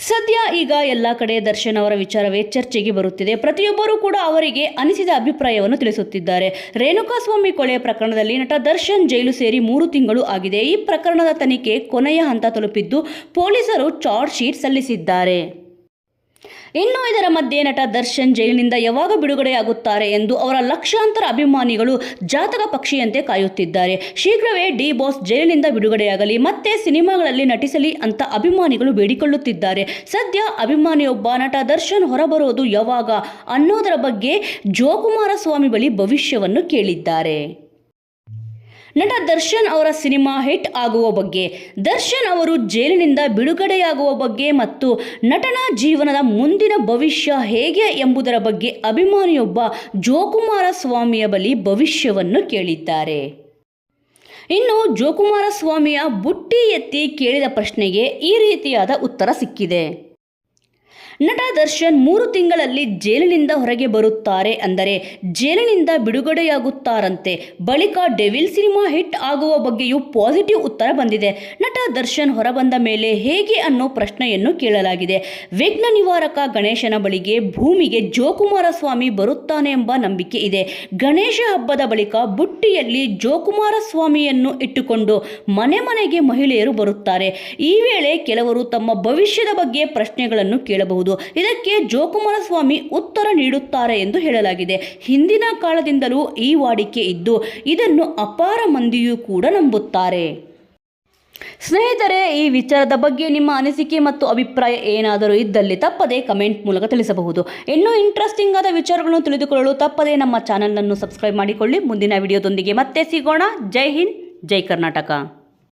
ಸದ್ಯ ಈಗ ಎಲ್ಲ ಕಡೆ ದರ್ಶನ್ ಅವರ ವಿಚಾರವೇ ಚರ್ಚೆಗೆ ಬರುತ್ತಿದೆ. ಪ್ರತಿಯೊಬ್ಬರೂ ಕೂಡ ಅವರಿಗೆ ಅನಿಸಿದ ಅಭಿಪ್ರಾಯವನ್ನು ತಿಳಿಸುತ್ತಿದ್ದಾರೆ. ರೇಣುಕಾಸ್ವಾಮಿ ಕೊಲೆ ಪ್ರಕರಣದಲ್ಲಿ ನಟ ದರ್ಶನ್ ಜೈಲು ಸೇರಿ ಮೂರು ತಿಂಗಳು ಆಗಿದೆ. ಈ ಪ್ರಕರಣದ ತನಿಖೆ ಕೊನೆಯ ಹಂತ ತಲುಪಿದ್ದು ಪೊಲೀಸರು ಚಾರ್ಜ್ ಶೀಟ್ ಸಲ್ಲಿಸಿದ್ದಾರೆ. ಇನ್ನು ಇದರ ಮಧ್ಯೆ ನಟ ದರ್ಶನ್ ಜೈಲಿನಿಂದ ಯಾವಾಗ ಬಿಡುಗಡೆಯಾಗುತ್ತಾರೆ ಎಂದು ಅವರ ಲಕ್ಷಾಂತರ ಅಭಿಮಾನಿಗಳು ಜಾತಕ ಪಕ್ಷಿಯಂತೆ ಕಾಯುತ್ತಿದ್ದಾರೆ. ಶೀಘ್ರವೇ ಡಿ ಬಾಸ್ ಜೈಲಿನಿಂದ ಬಿಡುಗಡೆಯಾಗಲಿ, ಮತ್ತೆ ಸಿನಿಮಾಗಳಲ್ಲಿ ನಟಿಸಲಿ ಅಂತ ಅಭಿಮಾನಿಗಳು ಬೇಡಿಕೊಳ್ಳುತ್ತಿದ್ದಾರೆ. ಸದ್ಯ ಅಭಿಮಾನಿಯೊಬ್ಬ ನಟ ದರ್ಶನ್ ಹೊರಬರೋದು ಯಾವಾಗ ಅನ್ನೋದರ ಬಗ್ಗೆ ಜೋಕುಮಾರಸ್ವಾಮಿ ಬಳಿ ಭವಿಷ್ಯವನ್ನು ಕೇಳಿದ್ದಾರೆ. ನಟ ದರ್ಶನ್ ಅವರ ಸಿನಿಮಾ ಹಿಟ್ ಆಗುವ ಬಗ್ಗೆ. ದರ್ಶನ್ ಅವರು ಜೈಲಿನಿಂದ ಬಿಡುಗಡೆಯಾಗುವ ಬಗ್ಗೆ ಮತ್ತು ನಟನ ಜೀವನದ ಮುಂದಿನ ಭವಿಷ್ಯ ಹೇಗೆ ಎಂಬುದರ ಬಗ್ಗೆ ಅಭಿಮಾನಿಯೊಬ್ಬ ಜೋಕುಮಾರ ಸ್ವಾಮಿಯ ಬಳಿ ಭವಿಷ್ಯವನ್ನು ಕೇಳಿದ್ದಾರೆ. ಇನ್ನು ಜೋಕುಮಾರ ಸ್ವಾಮಿಯ ಬುಟ್ಟಿ ಎತ್ತಿ ಕೇಳಿದ ಪ್ರಶ್ನೆಗೆ ಈ ರೀತಿಯಾದ ಉತ್ತರ ಸಿಕ್ಕಿದೆ. ನಟ ದರ್ಶನ್ ಮೂರು ತಿಂಗಳಲ್ಲಿ ಜೈಲಿನಿಂದ ಹೊರಗೆ ಬರುತ್ತಾರೆ ಅಂದರೆ ಜೈಲಿನಿಂದ ಬಿಡುಗಡೆಯಾಗುತ್ತಾರಂತೆ. ಬಳಿಕ ಡೆವಿಲ್ ಸಿನಿಮಾ ಹಿಟ್ ಆಗುವ ಬಗ್ಗೆಯೂ ಪಾಸಿಟಿವ್ ಉತ್ತರ ಬಂದಿದೆ. ನಟ ದರ್ಶನ್ ಹೊರಬಂದ ಮೇಲೆ ಹೇಗೆ ಅನ್ನೋ ಪ್ರಶ್ನೆಯನ್ನು ಕೇಳಲಾಗಿದೆ. ವಿಘ್ನ ನಿವಾರಕ ಗಣೇಶನ ಬಳಿಗೆ ಭೂಮಿಗೆ ಜೋಕುಮಾರ ಸ್ವಾಮಿ ಬರುತ್ತಾನೆ ಎಂಬ ನಂಬಿಕೆ ಇದೆ. ಗಣೇಶ ಹಬ್ಬದ ಬಳಿಕ ಬುಟ್ಟಿಯಲ್ಲಿ ಜೋಕುಮಾರ ಸ್ವಾಮಿಯನ್ನು ಇಟ್ಟುಕೊಂಡು ಮನೆ ಮನೆಗೆ ಮಹಿಳೆಯರು ಬರುತ್ತಾರೆ. ಈ ವೇಳೆ ಕೆಲವರು ತಮ್ಮ ಭವಿಷ್ಯದ ಬಗ್ಗೆ ಪ್ರಶ್ನೆಗಳನ್ನು ಕೇಳಬಹುದು. ಇದಕ್ಕೆ ಜೋಕುಮಾರಸ್ವಾಮಿ ಉತ್ತರ ನೀಡುತ್ತಾರೆ ಎಂದು ಹೇಳಲಾಗಿದೆ. ಹಿಂದಿನ ಕಾಲದಿಂದಲೂ ಈ ವಾಡಿಕೆ ಇದ್ದು, ಇದನ್ನು ಅಪಾರ ಮಂದಿಯೂ ಕೂಡ ನಂಬುತ್ತಾರೆ. ಸ್ನೇಹಿತರೆ, ಈ ವಿಚಾರದ ಬಗ್ಗೆ ನಿಮ್ಮ ಅನಿಸಿಕೆ ಮತ್ತು ಅಭಿಪ್ರಾಯ ಏನಾದರೂ ಇದ್ದಲ್ಲಿ ತಪ್ಪದೆ ಕಮೆಂಟ್ ಮೂಲಕ ತಿಳಿಸಬಹುದು. ಇನ್ನೂ ಇಂಟ್ರೆಸ್ಟಿಂಗ್ ಆದ ವಿಚಾರಗಳನ್ನು ತಿಳಿದುಕೊಳ್ಳಲು ತಪ್ಪದೆ ನಮ್ಮ ಚಾನಲನ್ನು ಸಬ್ಸ್ಕ್ರೈಬ್ ಮಾಡಿಕೊಳ್ಳಿ. ಮುಂದಿನ ವಿಡಿಯೋದೊಂದಿಗೆ ಮತ್ತೆ ಸಿಗೋಣ. ಜೈ ಹಿಂದ್, ಜೈ ಕರ್ನಾಟಕ.